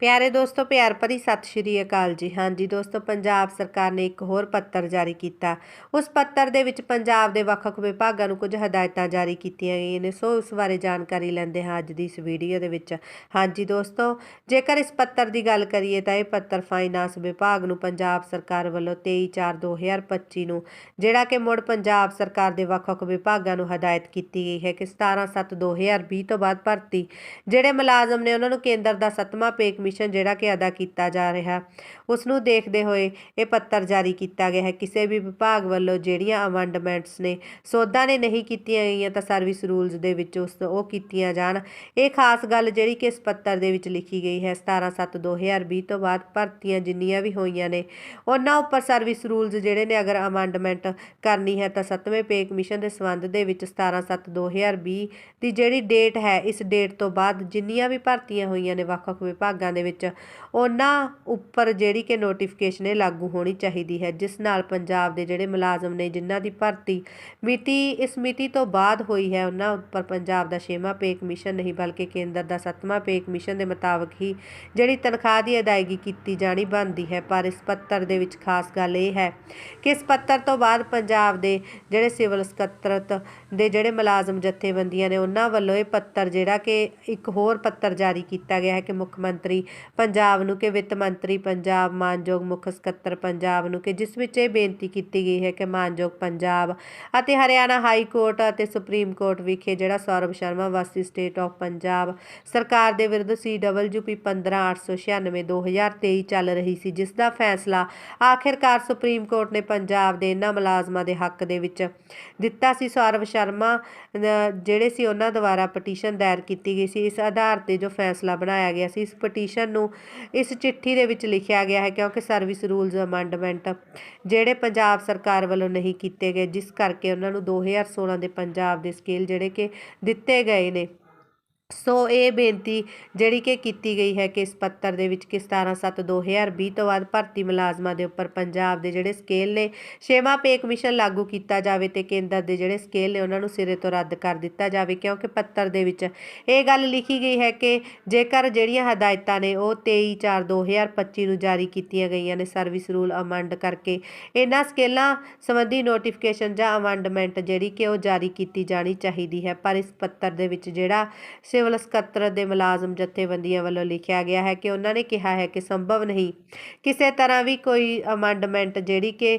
ਪਿਆਰੇ ਦੋਸਤੋ, ਪਿਆਰ ਭਰੀ ਸਤਿ ਸ਼੍ਰੀ ਅਕਾਲ ਜੀ। ਹਾਂਜੀ ਦੋਸਤੋ, ਪੰਜਾਬ ਸਰਕਾਰ ਨੇ ਇੱਕ ਹੋਰ ਪੱਤਰ ਜਾਰੀ ਕੀਤਾ। ਉਸ ਪੱਤਰ ਦੇ ਵਿੱਚ ਪੰਜਾਬ ਦੇ ਵੱਖ-ਵੱਖ ਵਿਭਾਗਾਂ ਨੂੰ ਕੁਝ ਹਦਾਇਤਾਂ ਜਾਰੀ ਕੀਤੀਆਂ ਗਈਆਂ ਨੇ। ਸੋ ਉਸ ਬਾਰੇ ਜਾਣਕਾਰੀ ਲੈਂਦੇ ਹਾਂ ਅੱਜ ਦੀ ਇਸ ਵੀਡੀਓ ਦੇ ਵਿੱਚ। ਹਾਂਜੀ ਦੋਸਤੋ, ਜੇਕਰ ਇਸ ਪੱਤਰ ਦੀ ਗੱਲ ਕਰੀਏ ਤਾਂ ਇਹ ਪੱਤਰ ਫਾਈਨਾਂਸ ਵਿਭਾਗ ਨੂੰ ਪੰਜਾਬ ਸਰਕਾਰ ਵੱਲੋਂ 23/4/2025 ਨੂੰ, ਜਿਹੜਾ ਕਿ ਮੁੜ ਪੰਜਾਬ ਸਰਕਾਰ ਦੇ ਵੱਖ-ਵੱਖ ਵਿਭਾਗਾਂ ਨੂੰ ਹਦਾਇਤ ਕੀਤੀ ਗਈ ਹੈ ਕਿ 17/7/2020 ਤੋਂ ਬਾਅਦ ਭਰਤੀ, ਜਿਹੜੇ ਮੁਲਾਜ਼ਮ ਨੇ ਉਹਨਾਂ ਨੂੰ ਕੇਂਦਰ ਦਾ ਸੱਤਵਾਂ ਪੇਕ ਕਮਿਸ਼ਨ ਜਿਹੜਾ ਕਿ ਅਦਾ ਕੀਤਾ ਜਾ ਰਿਹਾ। ਉਸ ਨੂੰ ਦੇਖਦੇ ਹੋਏ ਇਹ ਪੱਤਰ ਜਾਰੀ ਕੀਤਾ ਗਿਆ ਹੈ। ਕਿਸੇ ਵੀ ਵਿਭਾਗ ਵੱਲੋਂ ਜਿਹੜੀਆਂ ਅਮੈਂਡਮੈਂਟਸ ਨੇ, ਸੋਧਾਂ ਨੇ ਨਹੀਂ ਕੀਤੀਆਂ ਗਈਆਂ ਤਾਂ ਸਰਵਿਸ ਰੂਲਸ ਦੇ ਵਿੱਚ ਉਸ ਉਹ ਕੀਤੀਆਂ ਜਾਣ। ਇਹ ਖਾਸ ਗੱਲ ਜਿਹੜੀ ਕਿ ਇਸ ਪੱਤਰ ਦੇ ਵਿੱਚ ਲਿਖੀ ਗਈ ਹੈ। 17/7/2020 ਤੋਂ ਬਾਅਦ ਭਰਤੀਆਂ ਜਿੰਨੀਆਂ ਵੀ ਹੋਈਆਂ ਨੇ, ਉਹਨਾਂ ਉੱਪਰ ਸਰਵਿਸ ਰੂਲਸ ਜਿਹੜੇ ਨੇ ਅਗਰ ਅਮੈਂਡਮੈਂਟ ਕਰਨੀ ਹੈ ਤਾਂ ਸੱਤਵੇਂ ਪੇ ਕਮਿਸ਼ਨ ਦੇ ਸੰਬੰਧ ਦੇ ਵਿੱਚ 17/7/2020 ਦੀ ਜਿਹੜੀ ਡੇਟ ਹੈ, ਇਸ ਡੇਟ ਤੋਂ ਬਾਅਦ ਜਿੰਨੀਆਂ ਵੀ ਭਰਤੀਆਂ ਹੋਈਆਂ ਨੇ ਵੱਖ-ਵੱਖ ਵਿਭਾਗਾਂ ਦੇ ਵਿੱਚ। ਉਹਨਾਂ ਉੱਪਰ ਜਿਹੜੀ ਕਿ ਨੋਟੀਫਿਕੇਸ਼ਨ ਇਹ ਲਾਗੂ ਹੋਣੀ ਚਾਹੀਦੀ ਹੈ, ਜਿਸ ਨਾਲ ਪੰਜਾਬ ਦੇ ਜਿਹੜੇ ਮੁਲਾਜ਼ਮ ਨੇ, ਜਿਨ੍ਹਾਂ ਦੀ ਭਰਤੀ ਮਿਤੀ, ਇਸ ਮਿਤੀ ਤੋਂ ਬਾਅਦ ਹੋਈ ਹੈ, ਉਹਨਾਂ ਉੱਪਰ ਪੰਜਾਬ ਦਾ ਛੇਵਾਂ ਪੇ ਕਮਿਸ਼ਨ ਨਹੀਂ, ਬਲਕਿ ਕੇਂਦਰ ਦਾ ਸੱਤਵਾਂ ਪੇ ਕਮਿਸ਼ਨ ਦੇ ਮੁਤਾਬਕ ਹੀ ਜਿਹੜੀ ਤਨਖਾਹ ਦੀ ਅਦਾਇਗੀ ਕੀਤੀ ਜਾਣੀ ਬਣਦੀ ਹੈ। ਪਰ ਇਸ ਪੱਤਰ ਦੇ ਵਿੱਚ ਖਾਸ ਗੱਲ ਇਹ ਹੈ ਕਿ ਇਸ ਪੱਤਰ ਤੋਂ ਬਾਅਦ ਪੰਜਾਬ ਦੇ ਜਿਹੜੇ ਸਿਵਲ ਸਕੱਤਰਤ ਦੇ ਜਿਹੜੇ ਮੁਲਾਜ਼ਮ ਜਥੇਬੰਦੀਆਂ ਨੇ, ਉਹਨਾਂ ਵੱਲੋਂ ਇਹ ਪੱਤਰ ਜਿਹੜਾ ਕਿ ਇੱਕ ਹੋਰ ਪੱਤਰ ਜਾਰੀ ਕੀਤਾ ਗਿਆ ਹੈ ਕਿ ਮੁੱਖ ਮੰਤਰੀ ਪੰਜਾਬ ਨੂੰ ਕਿ ਵਿੱਤ ਮੰਤਰੀ ਪੰਜਾਬ, ਮਾਨਯੋਗ ਮੁੱਖ ਸਕੱਤਰ ਪੰਜਾਬ ਨੂੰ ਕਿ ਜਿਸ ਵਿੱਚ ਇਹ ਬੇਨਤੀ ਕੀਤੀ ਗਈ ਹੈ ਕਿ ਮਾਨਯੋਗ ਪੰਜਾਬ ਅਤੇ ਹਰਿਆਣਾ ਹਾਈ ਕੋਰਟ ਅਤੇ ਸੁਪਰੀਮ ਕੋਰਟ ਵਿਖੇ ਜਿਹੜਾ ਸੌਰਵ ਸ਼ਰਮਾ ਵਾਸੀ ਸਟੇਟ ਆਫ ਪੰਜਾਬ ਸਰਕਾਰ ਦੇ ਵਿਰੁੱਧ CWP 15896 2023 ਚੱਲ ਰਹੀ ਸੀ, ਜਿਸ ਦਾ ਫੈਸਲਾ ਆਖਿਰਕਾਰ ਸੁਪਰੀਮ ਕੋਰਟ ਨੇ ਪੰਜਾਬ ਦੇ ਇਹਨਾਂ ਮੁਲਾਜ਼ਮਾਂ ਦੇ ਹੱਕ ਦੇ ਵਿੱਚ ਦਿੱਤਾ ਸੀ। ਸੌਰਵ ਸ਼ਰਮਾ ਜਿਹੜੇ ਸੀ ਉਹਨਾਂ ਦੁਆਰਾ ਪਟੀਸ਼ਨ ਦਾਇਰ ਕੀਤੀ ਗਈ ਸੀ। ਇਸ ਆਧਾਰ ਤੇ ਜੋ ਫੈਸਲਾ ਬਣਾਇਆ ਗਿਆ ਸੀ, ਇਸ ਪਟੀਸ਼ਨ ਨੂੰ ਇਸ ਚਿੱਠੀ ਦੇ ਵਿੱਚ ਲਿਖਿਆ ਗਿਆ ਹੈ ਕਿਉਂਕਿ ਸਰਵਿਸ ਰੂਲਸ ਅਮੈਂਡਮੈਂਟ ਜਿਹੜੇ ਪੰਜਾਬ ਸਰਕਾਰ ਵੱਲੋਂ ਨਹੀਂ ਕੀਤੇ ਗਏ, ਜਿਸ ਕਰਕੇ ਉਹਨਾਂ ਨੂੰ 2016 ਦੇ ਪੰਜਾਬ ਦੇ ਸਕੇਲ ਜਿਹੜੇ ਕਿ ਦਿੱਤੇ ਗਏ ਨੇ। ਸੋ ਇਹ ਬੇਨਤੀ ਜਿਹੜੀ ਕਿ ਕੀਤੀ ਗਈ ਹੈ ਕਿ ਇਸ ਪੱਤਰ ਦੇ ਵਿੱਚ ਕਿ 17/7/2020 ਤੋਂ ਬਾਅਦ ਭਰਤੀ ਮੁਲਾਜ਼ਮਾਂ ਦੇ ਉੱਪਰ ਪੰਜਾਬ ਦੇ ਜਿਹੜੇ ਸਕੇਲ ਨੇ, ਛੇਵਾਂ ਪੇ ਕਮਿਸ਼ਨ ਲਾਗੂ ਕੀਤਾ ਜਾਵੇ ਤੇ ਕੇਂਦਰ ਦੇ ਜਿਹੜੇ ਸਕੇਲ ਨੇ ਉਹਨਾਂ ਨੂੰ ਸਿਰੇ ਤੋਂ ਰੱਦ ਕਰ ਦਿੱਤਾ ਜਾਵੇ, ਕਿਉਂਕਿ ਪੱਤਰ ਦੇ ਵਿੱਚ ਇਹ ਗੱਲ ਲਿਖੀ ਗਈ ਹੈ ਕਿ ਜੇਕਰ ਜਿਹੜੀਆਂ ਹਦਾਇਤਾਂ ਨੇ ਉਹ 23/4/2025 ਨੂੰ ਜਾਰੀ ਕੀਤੀਆਂ ਗਈਆਂ ਨੇ ਸਰਵਿਸ ਰੂਲ ਅਮੰਡ ਕਰਕੇ ਇਹਨਾਂ ਸਕੇਲਾਂ ਸੰਬੰਧੀ ਨੋਟੀਫਿਕੇਸ਼ਨ ਜਾਂ ਅਮੰਡਮੈਂਟ ਜਿਹੜੀ ਕਿ ਉਹ ਜਾਰੀ ਕੀਤੀ ਜਾਣੀ ਚਾਹੀਦੀ ਹੈ, ਪਰ ਇਸ ਪੱਤਰ ਦੇ ਵਿੱਚ ਜਿਹੜਾ ਸਿਵਲ ਸਕੱਤਰ ਦੇ ਮੁਲਾਜ਼ਮ ਜਥੇਬੰਦੀਆਂ ਵੱਲੋਂ ਲਿਖਿਆ ਗਿਆ ਹੈ ਕਿ ਉਹਨਾਂ ਨੇ ਕਿਹਾ ਹੈ ਕਿ ਸੰਭਵ ਨਹੀਂ। ਕਿਸੇ ਤਰ੍ਹਾਂ ਵੀ ਕੋਈ ਅਮੈਂਡਮੈਂਟ ਜਿਹੜੀ ਕਿ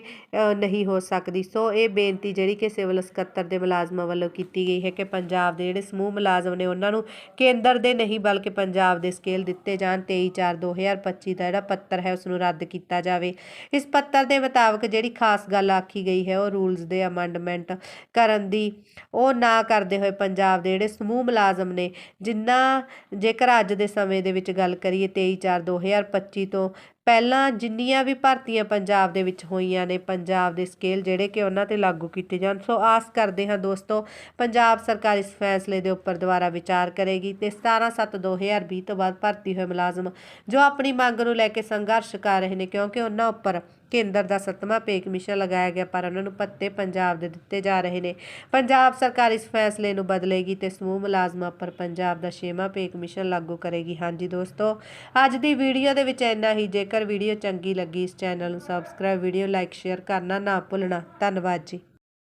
ਨਹੀਂ ਹੋ ਸਕਦੀ। ਸੋ ਇਹ ਬੇਨਤੀ ਜਿਹੜੀ ਕਿ ਸਿਵਲ ਸਕੱਤਰ ਦੇ ਮੁਲਾਜ਼ਮਾਂ ਵੱਲੋਂ ਕੀਤੀ ਗਈ ਹੈ ਕਿ ਪੰਜਾਬ ਦੇ ਜਿਹੜੇ ਸਮੂਹ ਮੁਲਾਜ਼ਮ ਨੇ ਉਹਨਾਂ ਨੂੰ ਕੇਂਦਰ ਦੇ ਨਹੀਂ ਬਲਕਿ ਪੰਜਾਬ ਦੇ ਸਕੇਲ ਦਿੱਤੇ ਜਾਣ। 23/4/2025 ਦਾ ਜਿਹੜਾ ਪੱਤਰ ਹੈ ਉਸ ਨੂੰ ਰੱਦ ਕੀਤਾ ਜਾਵੇ। ਇਸ ਪੱਤਰ ਦੇ ਮੁਤਾਬਕ ਜਿਹੜੀ ਖਾਸ ਗੱਲ ਆਖੀ ਗਈ ਹੈ ਉਹ ਰੂਲਸ ਦੇ ਅਮੈਂਡਮੈਂਟ ਕਰਨ ਦੀ ਉਹ ਨਾ ਕਰਦੇ ਹੋਏ ਪੰਜਾਬ ਦੇ ਜਿਹੜੇ ਸਮੂਹ ਮੁਲਾਜ਼ਮ ਨੇ ਜਿੰਨਾ ਜੇਕਰ ਅੱਜ ਦੇ ਸਮੇਂ ਦੇ ਵਿੱਚ ਗੱਲ ਕਰੀਏ 23/4/2025 ਤੋਂ ਪਹਿਲਾਂ ਜਿੰਨੀਆਂ ਵੀ ਭਰਤੀਆਂ ਪੰਜਾਬ ਦੇ ਵਿੱਚ ਹੋਈਆਂ ਨੇ, ਪੰਜਾਬ ਦੇ ਸਕੇਲ ਜਿਹੜੇ ਕਿ ਉਹਨਾਂ ਤੇ ਲਾਗੂ ਕੀਤੇ ਜਾਣ। ਸੋ ਆਸ ਕਰਦੇ ਹਾਂ ਦੋਸਤੋ, ਪੰਜਾਬ ਸਰਕਾਰ ਇਸ ਫੈਸਲੇ ਦੇ ਉੱਪਰ ਦੁਬਾਰਾ ਵਿਚਾਰ ਕਰੇਗੀ ਤੇ 17/7/2020 ਤੋਂ ਬਾਅਦ ਭਰਤੀ ਹੋਏ ਮੁਲਾਜ਼ਮ ਜੋ ਆਪਣੀ ਮੰਗ ਨੂੰ ਲੈ ਕੇ ਸੰਘਰਸ਼ ਕਰ ਰਹੇ ਨੇ, ਕਿਉਂਕਿ ਉਹਨਾਂ ਉੱਪਰ ਕੇਂਦਰ ਦਾ ਸੱਤਵਾਂ ਪੇ ਕਮਿਸ਼ਨ ਲਗਾਇਆ ਗਿਆ, ਪਰ ਉਹਨਾਂ ਨੂੰ ਪੱਤੇ ਪੰਜਾਬ ਦੇ ਦਿੱਤੇ ਜਾ ਰਹੇ ਨੇ। ਪੰਜਾਬ ਸਰਕਾਰ ਇਸ ਫੈਸਲੇ ਨੂੰ ਬਦਲੇਗੀ ਤੇ ਸਮੂਹ ਮੁਲਾਜ਼ਮਾਂ ਪਰ ਪੰਜਾਬ ਦਾ ਛੇਵਾਂ ਪੇ ਕਮਿਸ਼ਨ ਲਾਗੂ ਕਰੇਗੀ। ਹਾਂਜੀ ਦੋਸਤੋ, ਅੱਜ ਦੀ ਵੀਡੀਓ ਦੇ ਵਿੱਚ ਇੰਨਾ ਹੀ। ਜੇ ਜੇਕਰ ਵੀਡੀਓ ਚੰਗੀ ਲੱਗੀ ਇਸ ਚੈਨਲ ਨੂੰ ਸਬਸਕ੍ਰਾਈਬ ਵੀਡੀਓ ਲਾਈਕ ਸ਼ੇਅਰ ਕਰਨਾ ਨਾ ਭੁੱਲਣਾ। ਧੰਨਵਾਦ ਜੀ।